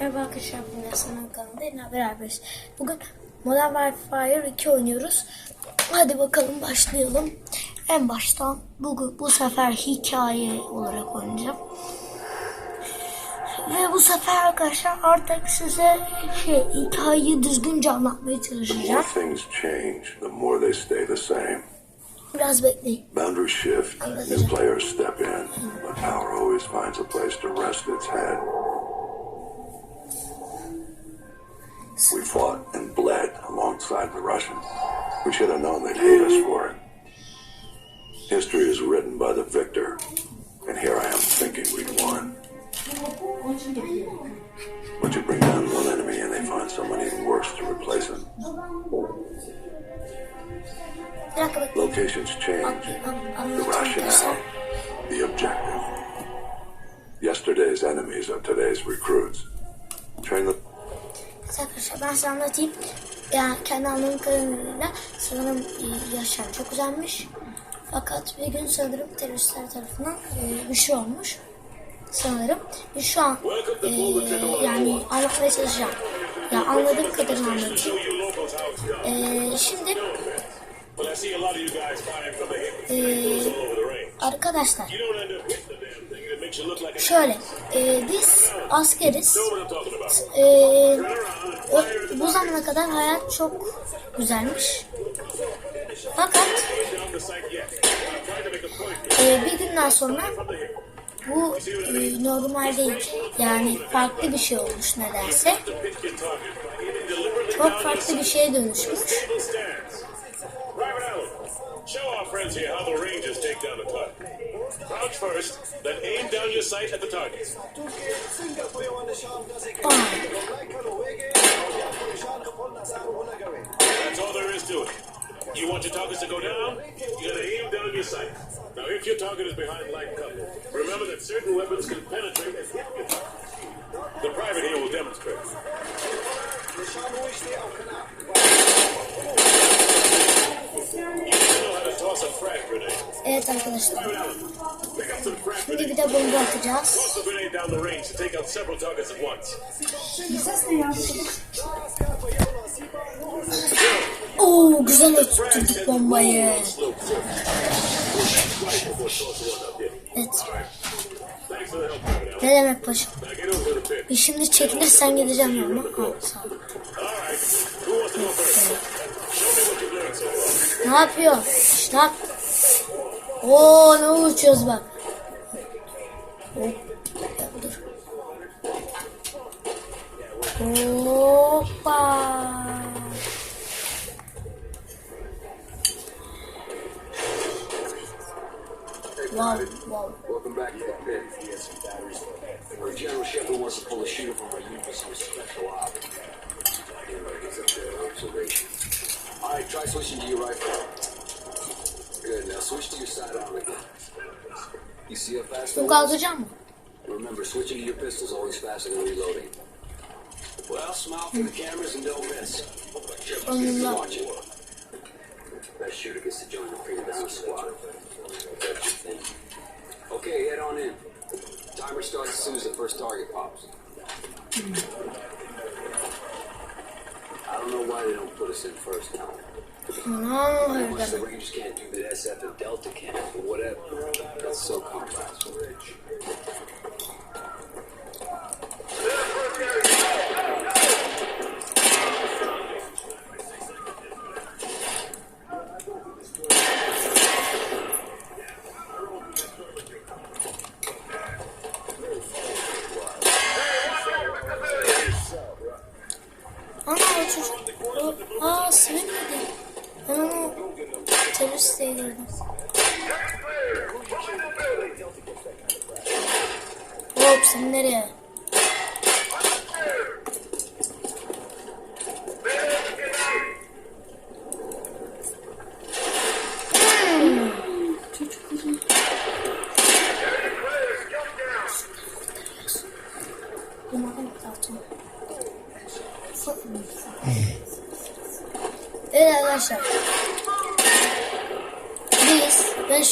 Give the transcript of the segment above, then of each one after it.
Merhaba arkadaşlar, bugün Hasan'ın kanalında yine beraberiz. Bugün Modern Warfare 2 oynuyoruz. Hadi bakalım başlayalım. En baştan bugün bu sefer hikaye olarak oynayacağım. Ve bu sefer arkadaşlar artık size şey hikayeyi düzgünce anlatmaya çalışacağım. Biraz bekleyin. Boundaries shift, new players step in, but power always finds a place to rest its head. We fought and bled alongside the Russians. We should have known they'd hate us for it. History is written by the victor, and here I am thinking we'd won. But you bring down one enemy and they find someone even worse to replace him. Locations change. The rationale, the objective. Yesterday's enemies are today's recruits. Ben size anlatayım. Yani kendi anladığım kadarıyla sanırım e, Yaşar çok güzelmiş. Fakat bir gün sanırım teröristler tarafından e, bir şey olmuş. Sanırım. Ve şu an e, yani anlatmaya çalışacağım. Ya anladığım kadarını anlatayım. E, şimdi e, arkadaşlar şöyle e, biz askeriz. E, ö- bu zamana kadar hayat çok güzelmiş. Fakat. Ee, bir günden sonra bu e, normal değil. Yani farklı bir şey olmuş nedense. Çok farklı bir şeye dönüşmüş. show our friends here how the Rangers take down a first, then aim down your sight at the target. That's all there is to it. You want your targets to go down? You gotta aim down your sight. Now, if your target is behind light cover, remember that certain weapons can penetrate and hit your target. The private here will demonstrate. Evet arkadaşlar. Şimdi bir de bomba atacağız. Oo güzel oturttuk bombayı. Evet. Ne demek paşam? Bir şimdi çekilirsen gideceğim so far. Ne yapıyor? Yap? Oo ne uçuyoruz bak. Hop. Dur. Wow. Welcome back to the pit. Our General Shepard wants to pull a shooter from our unit for some special op. He's up there, observation. Alright, try switching to your rifle. Good, now switch to your sidearm again. You see how fast that was? Remember, switching to your pistol's always faster than reloading. Well, smile for the cameras and don't miss. Onunla. Watch it. Best shooter gets to join the pre-down squad. Okay, head on in. Timer starts as soon as the first target pops. I don't know why they don't put us in first now. Unless the? Rangers can't do that SF and Delta can, but whatever. That's so complex.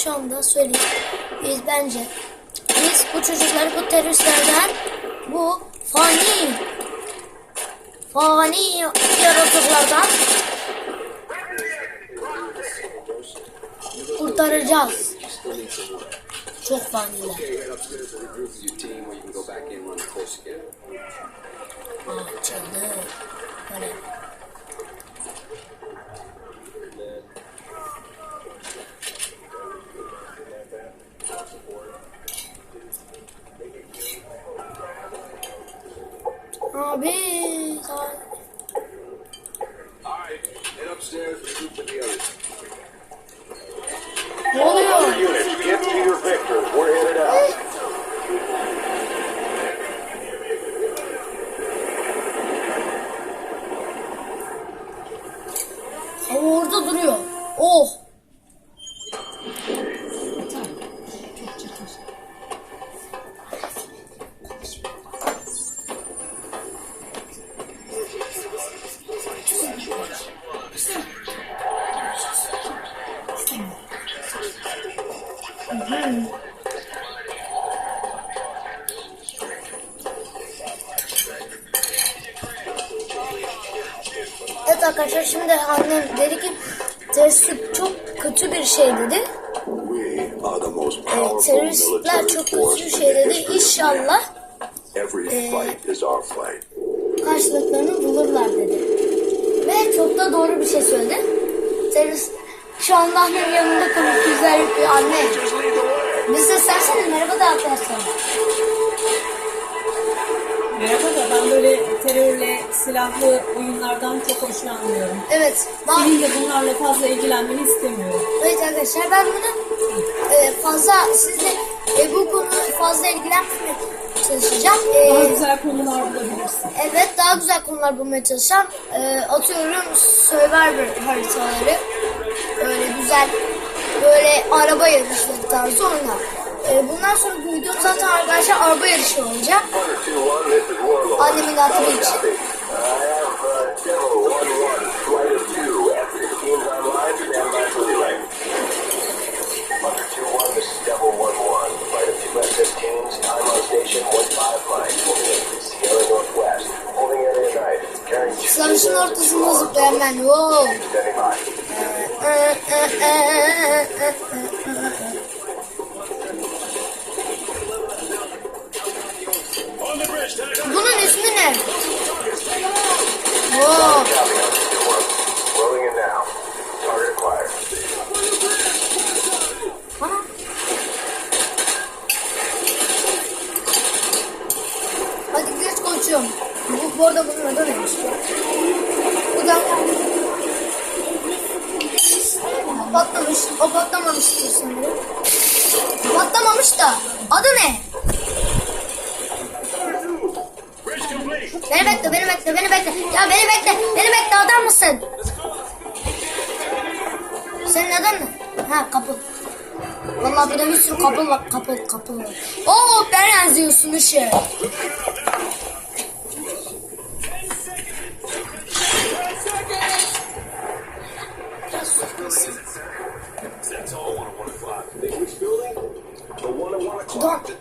Şu anda söyleyeyim. Biz bence, biz bu çocukları bu teröristlerden bu fani fani yaratıklardan kurtaracağız. Çok faniler. Okay, head upstairs Evet arkadaşlar şimdi annem dedi ki terörist çok kötü bir şey dedi. Powerful teröristler çok kötü bir şey dedi. İnşallah karşılıklarını bulurlar dedi. Ve çok da doğru bir şey söyledi. Terörist şu anda annem yanında konuk güzel bir anne. Biz de serseniz merhaba da arkadaşlar. Merhaba da ben böyle terörle silahlı oyunlardan çok hoşlanmıyorum. Evet. Ben, Senin de bunlarla fazla ilgilenmeni istemiyorum. evet arkadaşlar ben bunu e, fazla sizle e, bu konuyu fazla ilgilenmemeye çalışacağım. E, Daha güzel konular bulabilirsin. Evet daha güzel konular bulmaya çalışacağım. Ee, atıyorum Survivor haritaları. Öyle güzel böyle araba yarışları tarzı oyunlar. Ee, bundan sonra bu video zaten arkadaşlar araba yarışı olacak. Annemin aklı için. Under 2-1, this is Devil Wow. Copy on 2-1. Rolling in now. Target acquired. Ana. Hadi geç koçum. Bu, bu arada bunun adı? Bu da patlamış. O patlamamıştır sanırım. Patlamamış da. Adı ne? Bekle. Ya beni bekle, beni bekle adam mısın? Senin adın ne? Ha kapı. Vallahi burada bir sürü kapı var, kapı, kapı var. Oo ben yazıyorsun işe. The one at 1 o'clock.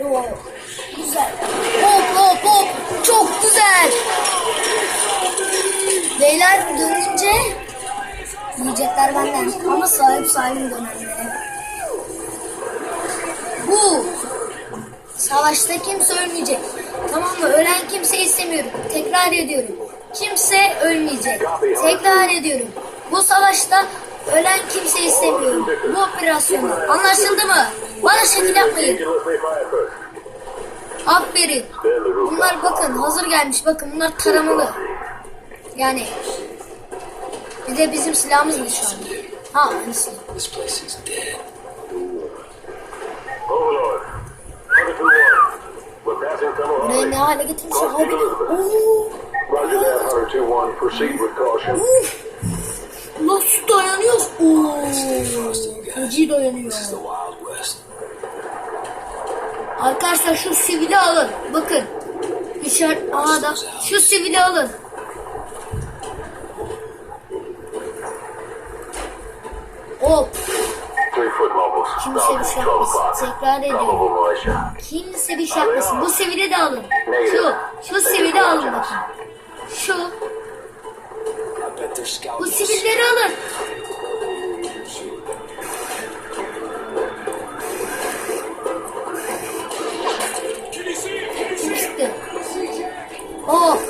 Oo, Güzel. Hop hop hop. Çok güzel. Beyler dönünce yiyecekler benden ama sahip sahibim dönenlere. Bu savaşta kimse ölmeyecek. Tamam mı? Ölen kimse istemiyorum. Tekrar ediyorum. Kimse ölmeyecek. Tekrar ediyorum. Bu savaşta ölen kimse istemiyorum. Bu operasyonda. Anlaşıldı mı? Bana şekil yapmayın. Aferin. Bunlar bakın hazır gelmiş. Bakın bunlar taramalı. Yani bir de bizim silahımız mı şu an? Ha aynı silah. This place is dead. Overlord. Su dayanıyor. Ooo. Feci dayanıyor. Arkadaşlar şu sivili alın. Bakın. İşaret aha da şu sivili alın. Hop. Kimse bir şey yapmasın. Tekrar ediyorum. Kimse bir şey yapmasın. Bu seviyede de alın. Şu. Şu seviyede alın bakın. Şu. Bu sivilleri alın. Çıktı. Oh.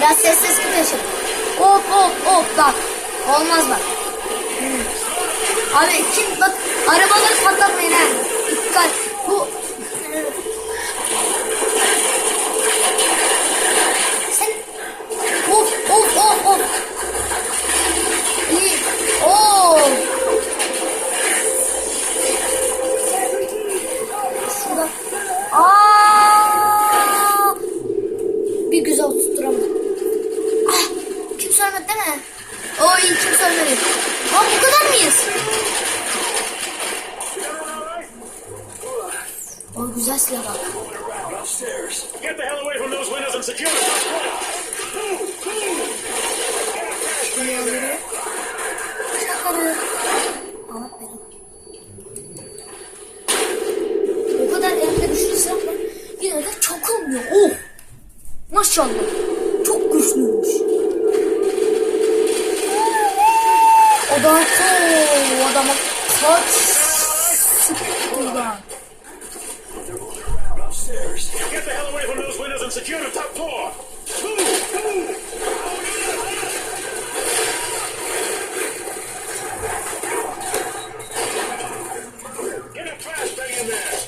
Biraz sessiz gidiyorsun. Şey. Hop hop hop bak. Olmaz bak. Abi kim bak arabaları patlatmayın ha. sesle bak. Duyanları bırakalım. Alıp verin. O kadar elimde güçlüysem ben yine de çok olmuyor. Oh! Maşallah. Çok güçlüymüş. Adam, o adama kaç and secure the top floor. Move! Move! Get a trash bag in there!